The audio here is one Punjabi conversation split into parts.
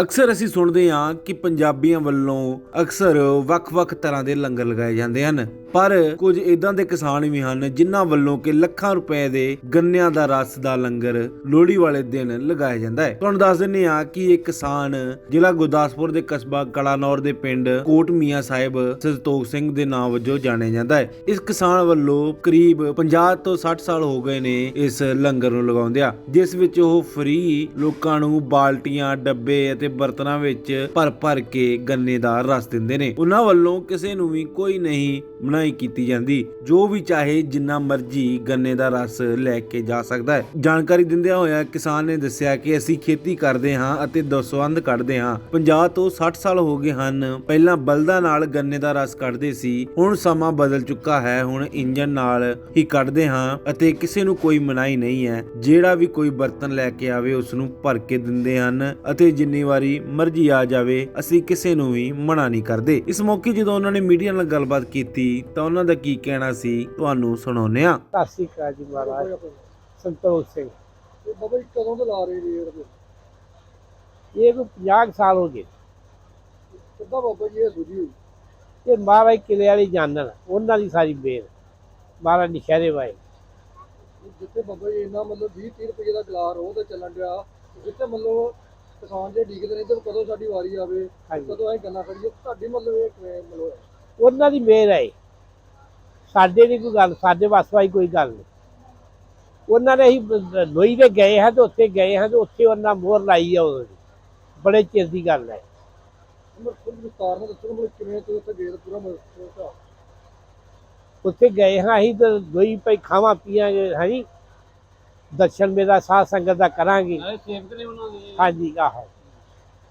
ਅਕਸਰ ਅਸੀਂ ਸੁਣਦੇ ਹਾਂ ਕਿ ਪੰਜਾਬੀਆਂ ਵੱਲੋਂ ਅਕਸਰ ਵੱਖ-ਵੱਖ ਤਰ੍ਹਾਂ ਦੇ ਲੰਗਰ ਲਗਾਏ ਜਾਂਦੇ ਹਨ। ਪਰ ਕੁਝ ਇਦਾਂ ਦੇ ਕਿਸਾਨ ਵੀ ਹਨ ਜਿਨ੍ਹਾਂ ਵੱਲੋਂ ਕਿ ਲੱਖਾਂ ਰੁਪਏ ਦੇ ਗੰਨਿਆਂ ਦਾ ਰਸ ਦਾ ਲੰਗਰ ਲੋਹੜੀ ਵਾਲੇ ਦਿਨ ਲਗਾਇਆ ਜਾਂਦਾ ਹੈ। ਤੁਹਾਨੂੰ ਦੱਸ ਦਿੰਦੇ ਹਾਂ ਕਿ ਇਹ ਕਿਸਾਨ ਜ਼ਿਲ੍ਹਾ ਗੁਰਦਾਸਪੁਰ ਦੇ ਕਸਬਾ ਕਲਾਨੌਰ ਦੇ ਪਿੰਡ ਕੋਟ ਮੀਆਂ ਸਾਹਿਬ ਸੰਤੋਖ ਸਿੰਘ ਦੇ ਨਾਮ ਵਜੋਂ ਜਾਣਿਆ ਜਾਂਦਾ ਹੈ। ਇਸ ਕਿਸਾਨ ਵੱਲੋਂ ਕਰੀਬ 50 ਤੋਂ 60 ਸਾਲ ਹੋ ਗਏ ਨੇ ਇਸ ਲੰਗਰ ਨੂੰ ਲਗਾਉਂਦਿਆਂ, ਜਿਸ ਵਿੱਚ ਉਹ ਫ੍ਰੀ ਲੋਕਾਂ ਨੂੰ ਬਾਲਟੀਆਂ, ਡੱਬੇ ਅਤੇ ਬਰਤਨਾਂ ਵਿੱਚ ਭਰ ਭਰ ਕੇ ਗੰਨੇ ਦਾ ਰਸ ਦਿੰਦੇ ਨੇ। ਉਹਨਾਂ ਵੱਲੋਂ ਕਿਸੇ ਨੂੰ ਵੀ ਕੋਈ ਨਹੀਂ ਮਨਾਹੀ ਕੀਤੀ ਜਾਂਦੀ। ਜੋ ਵੀ ਚਾਹੇ ਜਿੰਨਾ ਮਰਜ਼ੀ ਗੰਨੇ ਦਾ ਰਸ ਲੈ ਕੇ ਜਾ ਸਕਦਾ ਹੈ। ਜਾਣਕਾਰੀ ਦਿੰਦਿਆਂ ਹੋਇਆ ਕਿਸਾਨ ਨੇ ਦੱਸਿਆ ਕਿ ਅਸੀਂ ਖੇਤੀ ਕਰਦੇ ਹਾਂ ਅਤੇ ਦਸਵੰਦ ਕੱਢਦੇ ਹਾਂ। 50 ਤੋਂ 60 ਸਾਲ ਹੋ ਗਏ ਹਨ। ਪਹਿਲਾਂ ਬਲਦਾਂ ਨਾਲ ਗੰਨੇ ਦਾ ਰਸ ਕੱਢਦੇ ਸੀ। ਹੁਣ ਸਮਾਂ ਬਦਲ ਚੁੱਕਾ ਹੈ। ਹੁਣ ਇੰਜਨ ਨਾਲ ਹੀ ਕੱਢਦੇ ਹਾਂ ਅਤੇ ਕਿਸੇ ਨੂੰ ਕੋਈ ਮਨਾਹੀ ਨਹੀਂ ਹੈ। ਜਿਹੜਾ ਵੀ ਕੋਈ ਬਰਤਨ ਲੈ ਕੇ ਆਵੇ ਉਸ ਨੂੰ ਭਰ ਕੇ ਦਿੰਦੇ ਹਨ ਅਤੇ ਜਿੰਨੀ ਵਾਰੀ ਮਰਜ਼ੀ ਆ ਜਾਵੇ, ਅਸੀਂ ਕਿਸੇ ਨੂੰ ਵੀ ਮਨਾ ਨਹੀਂ ਕਰਦੇ। ਇਸ ਮੌਕੇ ਜਦੋਂ ਉਹਨਾਂ ਨੇ ਮੀਡੀਆ ਨਾਲ ਗੱਲਬਾਤ ਕੀਤੀ ਤਾਂ ਉਹਨਾਂ ਦਾ ਕੀ ਕਹਿਣਾ ਸੀ ਤੁਹਾਨੂੰ ਸੁਣਾਉਂਦੇ ਹਾਂ। ਸਤਿ ਸ਼੍ਰੀ ਅਕਾਲ ਜੀ ਮਹਾਰਾਜ। ਸੰਤੋਖ ਸਿੰਘ। ਤੇ ਬਾਬਾ ਜੀ ਕਦੋਂ ਤੋਂ ਲਾ ਰਹੇ ਤੇ ਇਹ ਕੋਈ 50 ਕੁ ਸਾਲ ਹੋ ਗਏ। ਕਿੱਦਾਂ ਬਾਬਾ ਜੀ ਇਹ ਸੁਝੀ ਹੋਈ? ਇਹ ਮਹਾਰਾਜ ਕਿਲੇ ਵਾਲੀ ਜਾਣਨ ਉਹਨਾਂ ਦੀ ਸਾਰੀ ਬੇਰ ਮਹਾਰਾਜ ਨਿਸ਼ਾਰੇ ਵਾਏ। ਜਿੱਥੇ ਬਾਬਾ ਜੀ ਇੰਨਾ ਮਤਲਬ 20 30 ਰੁਪਏ ਦਾ ਗਲਾਸ ਰੋਹ ਤੇ ਚੱਲਣ ਡਿਆ ਜਿੱਥੇ ਮਤਲਬ ਕਿਸਾਨ ਜੇ ਡੀਕਦੇ ਨੇ ਤੇ ਕਦੋਂ ਸਾਡੀ ਵਾਰੀ ਆਵੇ ਹਾਂਜੀ। ਕਦੋਂ ਅਸੀਂ ਗੰਨਾ ਕਰੀਏ ਤੁਹਾਡੀ ਮਤਲਬ ਇਹ ਕਿਵੇਂ ਮਤਲਬ ਹੈ? ਉਹਨਾਂ ਦੀ ਮੇਰ ਹੈ ਸਾਡੇ ਦੀ ਕੋਈ ਗੱਲ ਸਾਡੇ ਵਸਵਾਈ ਕੋਈ ਗੱਲ ਨਹੀਂ। ਉਹਨਾਂ ਨੇ ਹੀ ਲੋਈ ਦੇ ਗਏ ਹਾਂ ਤੇ ਉੱਥੇ ਗਏ ਹਾਂ ਤੇ ਉੱਥੇ ਉਹਨਾਂ ਮੋਹਰ ਲਾਈ ਆ ਉਹਦੀ ਬੜੇ ਚਿਰ ਦੀ ਗੱਲ ਹੈ ਉੱਥੇ ਗਏ ਹਾਂ ਅਸੀਂ ਤੇ ਲੋਈ ਪਈ ਖਾਵਾਂ ਪੀਆਂਗੇ ਹਾਂਜੀ। ਦਰਸ਼ਨ ਮੇਰਾ ਸਾਧ ਸੰਗਤ ਦਾ ਕਰਾਂਗੇ। ਹਾਂਜੀ ਆਹੋ।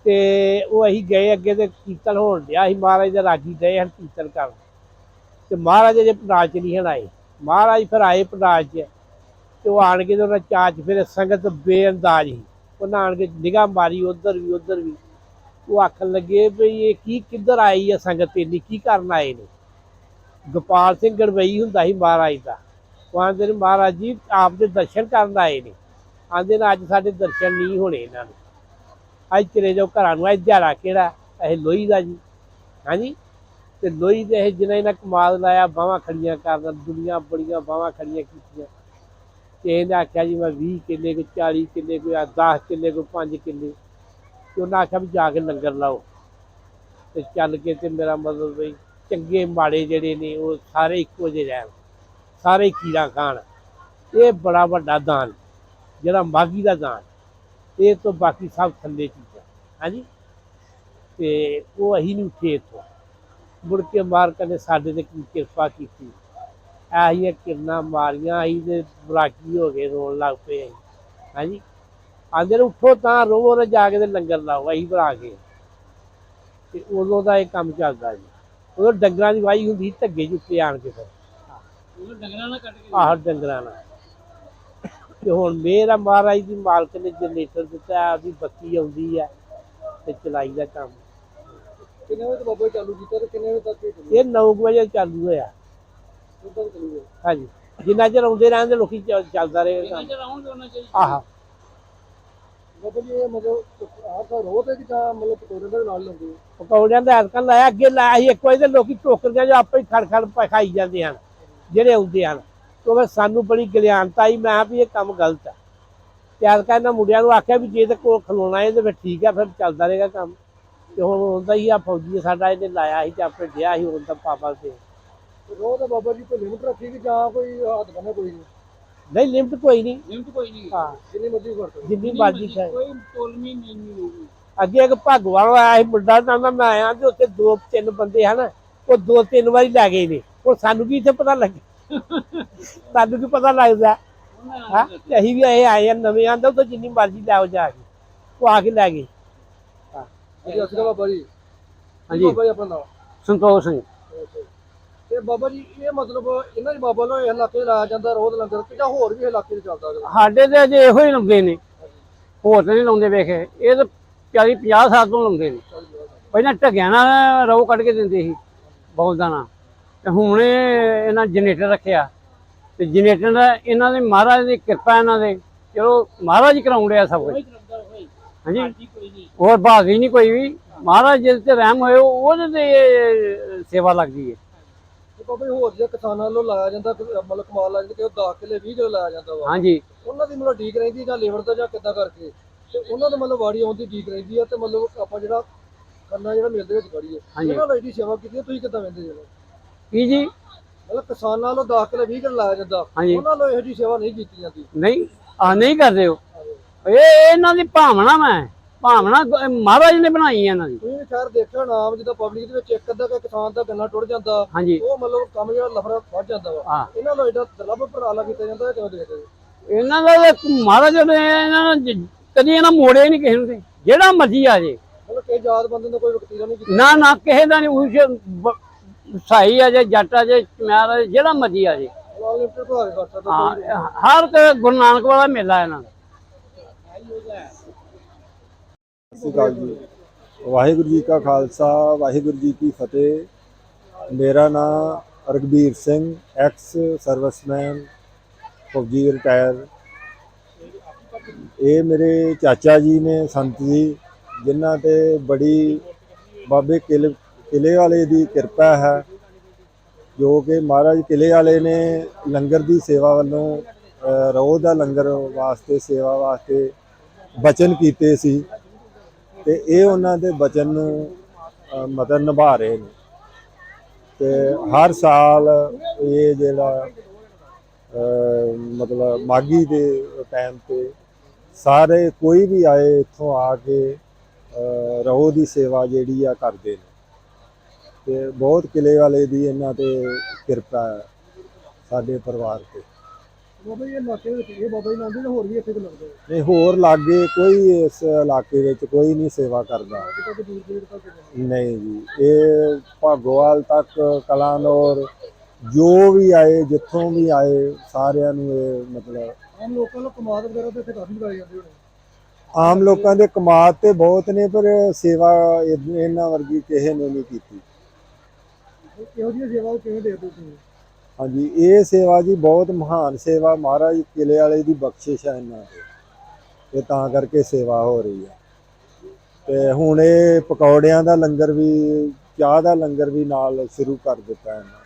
ਤੇ ਉਹ ਅਸੀਂ ਗਏ ਅੱਗੇ ਤੇ ਕੀਰਤਨ ਹੋਣ ਡਿਆ ਸੀ ਮਹਾਰਾਜ ਦੇ ਰਾਗੀ ਗਏ ਹਨ ਕੀਰਤਨ ਕਰਨ। ਤੇ ਮਹਾਰਾਜ ਜੇ ਪੰਡਾਲ ਚ ਨਹੀਂ ਹਨ ਆਏ ਮਹਾਰਾਜ ਫਿਰ ਆਏ ਪੰਡਾਲ ਚ ਤੇ ਉਹ ਆਣ ਕੇ ਤੇ ਉਹਨਾਂ ਚਾਚ ਫਿਰ ਸੰਗਤ ਬੇਅੰਦਾਜ਼ ਸੀ। ਉਹਨਾਂ ਆਣ ਕੇ ਨਿਗਾਹ ਮਾਰੀ, ਉਧਰ ਵੀ ਉਧਰ ਵੀ। ਉਹ ਆਖਣ ਲੱਗੇ ਵੀ ਇਹ ਕੀ, ਕਿੱਧਰ ਆਈ ਹੈ ਸੰਗਤ ਇੰਨੀ? ਕੀ ਕਰਨ ਆਏ ਨੇ? ਗੋਪਾਲ ਸਿੰਘ ਗੜਵਈ ਹੁੰਦਾ ਸੀ ਮਹਾਰਾਜ ਦਾ। ਉਹ ਆਂਦੇ ਨੇ, ਮਹਾਰਾਜ ਜੀ, ਆਪ ਦੇ ਦਰਸ਼ਨ ਕਰਨ ਆਏ ਨੇ। ਆਂਦੇ ਨੇ, ਅੱਜ ਸਾਡੇ ਦਰਸ਼ਨ ਨਹੀਂ ਹੋਣੇ ਇਹਨਾਂ ਨੂੰ ਅੱਜ ਚਲੇ ਜਾਓ ਘਰਾਂ ਨੂੰ, ਅੱਜ ਦਿਹਾੜਾ ਕਿਹੜਾ? ਇਹ ਲੋਹੀ ਦਾ ਜੀ। ਹਾਂਜੀ? ਤੇ ਲੋਹੀ ਦੇ ਇਹ ਜਿਹਨਾਂ ਇਹਨਾਂ ਕਮਾਲ ਲਾਇਆ, ਬਾਹਾਂ ਖੜੀਆਂ ਕਰਨ, ਦੁਨੀਆ ਬੜੀਆਂ ਬਾਹਾਂ ਖੜੀਆਂ ਕੀਤੀਆਂ। ਤੇ ਇਹਨੇ ਆਖਿਆ ਜੀ, ਮੈਂ 20 ਕਿੱਲੇ ਕੋ 40 ਕਿੱਲੇ ਕੋ 10 ਕਿੱਲੇ ਕੋ 5 ਕਿੱਲੇ। ਤੇ ਉਹਨਾਂ ਆਖਿਆ ਵੀ ਜਾ ਕੇ ਲੰਗਰ ਲਾਓ। ਤੇ ਚੱਲ ਕੇ ਤੇ ਮੇਰਾ ਮਤਲਬ ਵੀ ਚੰਗੇ ਮਾੜੇ ਜਿਹੜੇ ਨੇ, ਉਹ ਸਾਰੇ ਇੱਕੋ ਜਿਹੇ ਰਹਿਣ। ਸਾਰੇ ਹੀ ਕੀੜਾ ਖਾਣ। ਇਹ ਬੜਾ ਵੱਡਾ ਦਾਨ, ਜਿਹੜਾ ਮਾਗੀ ਦਾ ਦਾਨ। ਇਹ ਤੋਂ ਬਾਕੀ ਸਭ ਥੱਲੇ ਚੀਜ਼ਾਂ। ਹਾਂਜੀ? ਤੇ ਉਹ ਅਸੀਂ ਨਹੀਂ ਉੱਠੇ ਇੱਥੋਂ। ਮੁੜ ਕੇ ਮਾਰਕ ਨੇ ਸਾਡੇ ਤੇ ਕੀ ਕਿਰਪਾ ਕੀਤੀ। ਆਹੀਆਂ ਕਿਰਨਾਂ ਮਾਰੀਆਂ ਅਸੀਂ ਤੇ ਬਰਾਕੀ ਹੋ ਗਏ ਰੋਣ ਲੱਗ ਪਏ ਅਸੀਂ। ਹਾਂਜੀ? ਆਂਦੇ ਨੇ ਉੱਠੋ ਤਾਂ ਰੋਵੋ ਨਾ ਜਾ ਕੇ ਤੇ ਲੰਗਰ ਲਾਓ ਅਸੀਂ ਬਣਾ ਕੇ। ਤੇ ਉਦੋਂ ਦਾ ਇਹ ਕੰਮ ਚੱਲਦਾ ਜੀ। ਉਦੋਂ ਡੰਗਰਾਂ ਦੀ ਵਾਈ ਹੁੰਦੀ ਧੱਗੇ ਜੁੱਤੇ ਆਣ ਕੇ ਫਿਰ। ਡੰਗਰਾਂ ਨਾਲ ਕੱਟ ਕੇ ਆਹ ਡੰਗਰਾਂ ਨਾਲ। ਤੇ ਹੁਣ ਮੇਰਾ ਮਹਾਰਾਜ ਦੀ ਮਾਲਕ ਨੇ ਜਨਰੇਟਰ ਦਿੱਤਾ ਆਪਦੀ ਬੱਤੀ ਆਉਂਦੀ ਹੈ ਤੇ ਚਲਾਈ ਦਾ ਕੰਮ। ਕਿੰਨੇ ਵਜੇ ਤੋਂ ਬਾਬਾ ਜੀ ਚਾਲੂ ਕੀਤਾ ਤੇ ਕਿੰਨੇ ਵਜੇ ਤੱਕ ਇਹ ਚੱਲੂ ਇਹ 9 ਵਜੇ ਚਾਲੂ ਹੋਇਆ। ਉਦੋਂ ਤੱਕ ਚੱਲੂਗਾ? ਹਾਂਜੀ। ਜਿੰਨਾ ਚਿਰ ਆਉਂਦੇ ਰਹਿੰਦੇ ਲੋਕੀ ਚ- ਚੱਲਦਾ ਰਹੇਗਾ ਕੰਮ ਰਾਉਂਡ ਹੋਣਾ ਚਾਹੀਦਾ ਆਹ। ਬਾਬਾ ਜੀ ਇਹ ਮਤਲਬ ਆਹ ਤਾਂ ਰੋਹ ਤੇ ਕਿਤਾ ਮਤਲਬ ਪਟੋਰੇ ਦੇ ਨਾਲ ਲਾਉਂਦੇ ਪਕੌੜਿਆਂ ਦਾ ਐਤਕਾਂ ਲਾਇਆ ਅੱਗੇ ਲਾਇਆ ਸੀ। ਇੱਕ ਵਜੇ ਤੇ ਲੋਕੀ ਟੋਕਰੀਆਂ ਜੋ ਆਪੇ ਹੀ ਖੜ ਖੜ ਪ- ਖਾਈ ਜਾਂਦੇ ਹਨ ਜਿਹੜੇ ਆਉਂਦੇ ਹਨ। ਤੋਂ ਫਿਰ ਸਾਨੂੰ ਬੜੀ ਗਿਆਨਤਾ ਆਈ। ਮੈਂ ਕਿਹਾ ਵੀ ਇਹ ਕੰਮ ਗਲਤ ਹੈ ਤੇ ਐਤਕਾਂ ਇਹਨਾਂ ਮੁੰਡਿਆਂ ਨੂੰ ਆਖਿਆ ਵੀ ਜੇ ਤੇ ਕੋਲ ਖਲੋਣਾ ਤੇ ਫਿਰ ਠੀਕ ਹੈ ਫਿਰ ਚੱਲਦਾ ਰਹੇਗਾ ਕੰਮ। ਤੇ ਹੁਣ ਹੁੰਦਾ ਹੀ ਆ ਫੌਜੀ ਸਾਡਾ ਇਹਨੇ ਲਾਇਆ ਸੀ ਤੇ ਆਪੇ ਡਿਆ ਸੀ ਤਾਂ ਪਾਪਾ ਤੇ ਰੋਹ ਤਾਂ ਬਾਬਾ ਜੀ ਕੋਈ ਲਿਮਟ ਰੱਖੀ ਕਿ ਜਾਂ ਕੋਈ ਹੱਥ ਬੰਨੇ ਕੋਈ ਨਹੀਂ? ਨਹੀਂ ਲਿਮਟ ਕੋਈ ਨਹੀਂ। ਲਿਮਟ ਕੋਈ ਨਹੀਂ। ਹਾਂ। ਜਿੰਨੀ ਮਰਜ਼ੀ ਵਰਤੋ ਜਿੰਨੀ ਮਰਜ਼ੀ ਖਾਏ। ਕੋਈ ਤੋਲਮੀ ਨਹੀਂ ਹੋਊਗੀ। ਅੱਗੇ ਇੱਕ ਭਗਵਾਨ ਆਇਆ ਸੀ ਮੁੰਡਾ ਕਹਿੰਦਾ ਮੈਂ ਆਇਆ ਤੇ ਉੱਥੇ ਦੋ ਤਿੰਨ ਬੰਦੇ ਹਨ ਉਹ ਦੋ ਤਿੰਨ ਵਾਰੀ ਲੈ ਗਏ ਨੇ। ਉਹ ਸਾਨੂੰ ਕੀ ਇੱਥੇ ਪਤਾ ਲੱਗੇ? ਸਾਨੂੰ ਕੀ ਪਤਾ ਲੱਗਦਾ? ਹਾਂ ਤੇ ਅਸੀਂ ਵੀ ਆਏ ਆ ਨਵੇਂ ਆਂਦਾ ਉਹ ਜਿੰਨੀ ਮਰਜ਼ੀ ਲੈ ਜਾ ਕੇ। ਉਹ ਆ ਕੇ ਲੈ ਗਏ। ਜੀ ਅਸਲ ਬਾਬਾ ਜੀ। ਹਾਂਜੀ। ਬਾਬਾ ਜੀ ਆਪਣਾ ਨਾਮ? ਸੰਤੋਖ ਸਿੰਘ। ਤੇ ਬਾਬਾ ਜੀ ਇਹ ਮਤਲਬ ਇਹਨਾਂ ਦੇ ਬਾਬਾ ਨੂੰ ਇਹ ਇਲਾਕੇ ਲਾਇਆ ਜਾਂਦਾ ਰੋਜ਼ ਲੰਗਰ ਕਿ ਜਾਂ ਹੋਰ ਵੀ ਇਲਾਕੇ 'ਚ ਚੱਲਦਾ ਅਗਲਾ? ਸਾਡੇ ਤੇ ਅਜੇ ਇਹੋ ਹੀ ਲਾਉਂਦੇ ਨੇ। ਹੋਰ ਤੇ ਨਹੀਂ ਲਾਉਂਦੇ ਵੇਖੇ। ਇਹ ਤਾਂ 40 50 ਸਾਲ ਤੋਂ ਲਾਉਂਦੇ ਨੇ। ਪਹਿਲਾਂ ਢੱਗਿਆਂ ਨਾਲ ਰੋ ਕੱਢ ਕੇ ਦਿੰਦੇ ਸੀ ਬਹੁਤ ਦਾਣਾ ਤੇ ਹੁਣ ਇਹ ਇਹਨਾਂ ਜਨਰੇਟਰ ਰੱਖਿਆ। ਤੇ ਜਨਰੇਟਰ ਦਾ ਇਹਨਾਂ ਦੇ ਮਹਾਰਾਜ ਦੀ ਕਿਰਪਾ ਇਹਨਾਂ ਦੇ। ਚਲੋ ਮਹਾਰਾਜ ਹੀ ਕਰਾਉਂਦੇ ਆ ਸਭ ਕੁਝ ਹਾਂਜੀ। ਹੋਰ ਭਾਗੀ ਨਹੀਂ ਕੋਈ ਵੀ। ਮਹਾਰਾਜ ਜਿਸ ਤੇ ਰਹਿਮ ਹੋਏ ਉਹ- ਉਹਦੇ ਤੇ ਸੇਵਾ ਲੱਗਦੀ ਹੈ। ਤੇ ਬਾਬਾ ਜੀ ਹੋਰ ਜੇ ਕਿਸਾਨਾਂ ਵੱਲੋਂ ਲਾਇਆ ਜਾਂਦਾ ਮਤਲਬ ਕਮਾਲ ਲਾਇਆ ਜਾਂਦਾ ਕਿ ਉਹ 10 ਕਿੱਲੇ 20 ਕਿੱਲੇ ਲਾਇਆ ਜਾਂਦਾ ਵਾ। ਹਾਂਜੀ। ਉਹਨਾਂ ਦੀ ਮਤਲਬ ਠੀਕ ਰਹਿੰਦੀ ਜਾਂ ਲੇਬਰ ਦਾ ਜਾਂ ਕਿੱਦਾਂ ਕਰਕੇ? ਤੇ ਉਹਨਾਂ ਦਾ ਮਤਲਬ ਵਾੜੀ ਆਉਣ ਦੀ ਠੀਕ ਰਹਿੰਦੀ ਆ ਤੇ ਮਤਲਬ ਆਪਾਂ ਜਿਹੜਾ ਕਰਨਾ ਜਿਹੜਾ ਮਿਲਦੇ ਵਿੱਚ ਖੜੀ ਹੈ ਹਾਂਜੀ। ਉਹਨਾਂ ਲਈ ਦੀ ਸੇਵਾ ਕੀਤੀ ਤੁਸੀਂ ਕਿੱਦਾਂ ਵੰਦੇ ਜੀ? ਕੀ ਜੀ? ਮਤਲਬ ਕਿਸਾਨਾਂ ਵੱਲੋਂ 10 ਕਿੱਲੇ 20 ਕਿੱਲੇ ਲਾਇਆ ਜਾਂਦਾ। ਉਹਨਾਂ ਇਹੋ ਸੇਵਾ ਨਹੀਂ ਕੀਤੀ ਜਾਂਦੀ। ਨਹੀਂ ਆ ਨਹੀਂ ਕਰਦੇ ਹੋ ਇਹ ਇਹਨਾਂ ਦੀ ਭਾਵਨਾ ਮੈਂ ਭਾਵਨਾ ਗ- ਮਹਾਰਾਜ ਨੇ ਬਣਾਈ ਹੈ ਇਹਨਾਂ ਦੀ। ਤੁਸੀਂ ਵੀ ਖੈਰ ਦੇਖਿਆ ਨਾਮ ਜਿੱਦਾਂ ਪਬਲਿਕ ਦੇ ਵਿੱਚ ਇੱਕ ਅੱਧਾ ਕੁ ਕਿਸਾਨ ਦਾ ਗੰਨਾ ਟੁੱਟ ਜਾਂਦਾ ਹਾਂਜੀ। ਉਹ ਮਤਲਬ ਕੰਮ ਜਿਹੜਾ ਲਫੜਾ ਵੱਧ ਜਾਂਦਾ ਵਾ। ਇਹਨਾਂ ਨੂੰ ਐਡਾ ਦਲਬ ਉਪਰਾਲਾ ਕੀਤਾ ਜਾਂਦਾ ਹੈ ਕਿਵੇਂ ਦੇਖਦੇ? ਇਹਨਾਂ ਦਾ ਤਾਂ ਮਹਾਰਾਜ ਨੇ ਇਹਨਾਂ ਨੂੰ ਜ- ਕਦੀ ਇਹਨਾਂ ਮੋੜਿਆ ਨਹੀਂ ਕਿਸੇ ਨੂੰ ਤੇ। ਜਿਹੜਾ ਮਰਜ਼ੀ ਆ ਜੇ। ਮਤਲਬ ਕਿ ਜਾਤ ਬੰਦੇ ਦਾ ਕੋਈ ਵਕਤੀਰਾ ਨਹੀਂ ਕੀਤਾ। ਨਾ ਨਾ ਕਿਸੇ ਦਾ ਨਹੀਂ ਉਸ ਸਾਈ ਆ ਜੇ ਜੱਟ ਆ ਜੇ ਚਮਿਆਰ ਆ ਜੇ ਜਿਹੜਾ ਮਰਜ਼ੀ ਆ ਜੇ। ਕਰ ਸਕਦਾ ਹਾਂ ਕੋਈ ਇਹ ਹਰ ਕੋਈ ਗੁਰੂ ਨਾਨਕ ਵਾਲਾ ਮੇਲਾ ਇਹਨਾਂ ਦਾ। ਸਤਿ ਸ਼੍ਰੀ ਅਕਾਲ ਜੀ। ਵਾਹਿਗੁਰੂ ਜੀ ਕਾ ਖਾਲਸਾ, ਵਾਹਿਗੁਰੂ ਜੀ ਕੀ ਫਤਿਹ। ਮੇਰਾ ਨਾਮ ਰਗਬੀਰ ਸਿੰਘ ਐਕਸ ਸਰਵਿਸਮੈਨ ਫੌਜੀ ਰਿਟਾਇਰ। ਇਹ ਮੇਰੇ ਚਾਚਾ ਜੀ ਨੇ, ਸੰਤ ਜੀ, ਜਿਨ੍ਹਾਂ ਤੇ ਬੜੀ ਬਾਬੇ ਕਿਲੇ ਕਿਲੇ ਵਾਲੇ ਦੀ ਕਿਰਪਾ ਹੈ, ਜੋ ਕਿ ਮਹਾਰਾਜ ਕਿਲੇ ਵਾਲੇ ਨੇ ਲੰਗਰ ਦੀ ਸੇਵਾ ਵੱਲੋਂ ਰੋਹ ਦਾ ਲੰਗਰ ਵਾਸਤੇ, ਸੇਵਾ ਵਾਸਤੇ ਬਚਨ ਕੀਤੇ ਸੀ ਤੇ ਇਹ ਉਹਨਾਂ ਦੇ ਬਚਨ ਨੂੰ ਅ, ਮਤਲਬ ਨਿਭਾ ਰਹੇ ਨੇ। ਤੇ ਹਰ ਸਾਲ ਇਹ ਜਿਹੜਾ ਮਤਲਬ ਮਾਗੀ ਦੇ ਟਾਈਮ ਤੇ ਸਾਰੇ ਕੋਈ ਵੀ ਆਏ ਇੱਥੋਂ ਆ ਕੇ ਅ, ਦੀ ਸੇਵਾ ਜਿਹੜੀ ਆ ਕਰਦੇ ਨੇ। ਤੇ ਬਹੁਤ ਕਿਲੇ ਵਾਲੇ ਦੀ ਇਹਨਾਂ ਤੇ ਕਿਰਪਾ ਹੈ ਸਾਡੇ ਪਰਿਵਾਰ ਤੇ। ਬਾਬਾ ਜੀ ਇਹ ਇਲਾਕੇ ਵਿੱਚ ਇਹ ਬਾਬਾ ਜੀ ਨਾਲ ਦੇ ਹੋਰ ਵੀ ਇੱਥੇ ਕੋ ਲੱਗਦੇ ਆ ਨਹੀਂ ਹੋਰ ਲਾਗੇ ਕੋਈ ਇਸ ਇਲਾਕੇ ਵਿੱਚ ਕੋਈ ਨਹੀਂ ਸੇਵਾ ਕਰਦਾ। ਅੱਜ ਤੱਕ ਦੂਰ ਦੂਰ ਤੱਕ ਜਾਂਦੇ। ਨਹੀਂ ਜੀ ਇਹ ਭਾਗੋਵਾਲ ਤੱਕ ਕਲਾਨੌਰ ਜੋ ਵੀ ਆਏ ਜਿੱਥੋਂ ਵੀ ਆਏ ਸਾਰਿਆਂ ਨੂੰ ਇਹ ਮਤਲਬ ਆਮ ਲੋਕਾਂ ਨੂੰ ਕਮਾਦ ਵਗੈਰਾ ਤੇ ਇੱਥੇ ਕਾਫੀ ਲਗਾਏ ਜਾਂਦੇ ਹੋਣੇ। ਆਮ ਲੋਕਾਂ ਦੇ ਕਮਾਦ ਤੇ ਬਹੁਤ ਨੇ ਪਰ ਸੇਵਾ ਇਹਨਾਂ ਵਰਗੀ ਕਿਸੇ ਨੇ ਨਹੀਂ ਕੀਤੀ। ਇਹ ਜਿਹੀ ਸੇਵਾ ਕਿਵੇਂ ਹੋ ਤੁਸੀਂ? ਹਾਂਜੀ, ਇਹ ਸੇਵਾ ਜੀ ਬਹੁਤ ਮਹਾਨ ਸੇਵਾ ਮਹਾਰਾਜ ਕਿਲੇ ਵਾਲੇ ਦੀ ਬਖਸ਼ਿਸ਼ ਹੈ ਇਹਨਾਂ ਤੇ। ਇਹ ਤਾਂ ਕਰਕੇ ਸੇਵਾ ਹੋ ਰਹੀ ਹੈ ਤੇ ਹੁਣ ਇਹ ਪਕੌੜਿਆਂ ਦਾ ਲੰਗਰ ਵੀ, ਚਾਹ ਦਾ ਲੰਗਰ ਵੀ ਨਾਲ ਸ਼ੁਰੂ ਕਰ ਦਿੱਤਾ ਇਹਨਾਂ